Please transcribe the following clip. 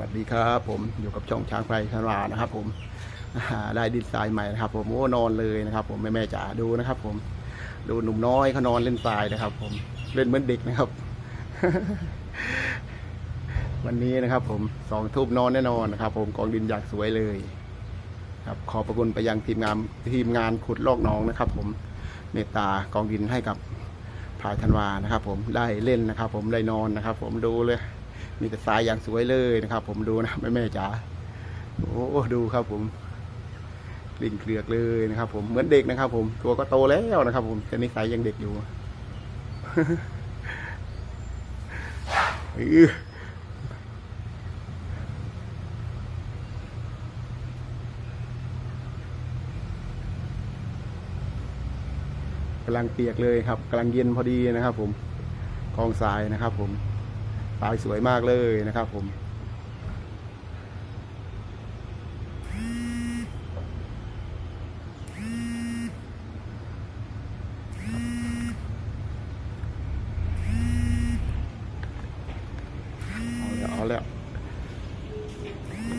วัสดีครับผมอยู่กับช่องช้างไพรชนานะครับ ผมได้ดินทรายใหม่นะครับ ผมโอ้นอนเลยนะครับ ผมแม่แม่จ๋าดูนะครับ ผมดูหนุ่มน้อยเขานอนเล่นทรายนะครับ ผมเล่นเหมือนเด็กนะครับ วันนี้นะครับ ผมสองทุ่มนอนแน่นอนนะครับ ผมกองดินอยางสวยเลย ครับขอบพระคุณไปยังทีมงานทีมงานขุดลอกหนองนะครับ ผมเมตตากองดินให้กับพายธันวานะครับ ผมได้เล่นนะครับ ผมได้นอนนะครับ ผมดูเลย มีแต่ทรายอย่างสวยเลยนะครับ ผมดูนะแม่แม่ๆจ๋าโอ้ดูครับผมกลิ่นเกลือกเลยนะครับ ผมเหมือนเด็กนะครับ ผมตัวก็โตแล้วนะครับ ผมแต่นิสัยยังเด็กอยู่อื้อำลังเปียกเลยครับกำลังเย็นพอดีนะครับ ผมกองทรายนะครับ ผม ปลายสวยมากเลยนะครับผม